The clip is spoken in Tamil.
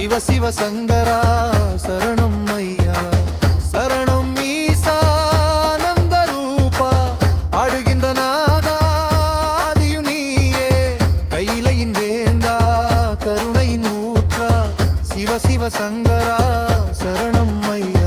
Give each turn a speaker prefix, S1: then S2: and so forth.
S1: சிவ சிவ சங்கரா சரணம் ஐயா. சரணம் ஈசானந்த ரூபா ஆடுகின்ற நாதாதியு நீயே. கையிலையின் வேந்தா கருணையின் ஊற்றா. சிவ சிவ சங்கரா சரணம் ஐயா.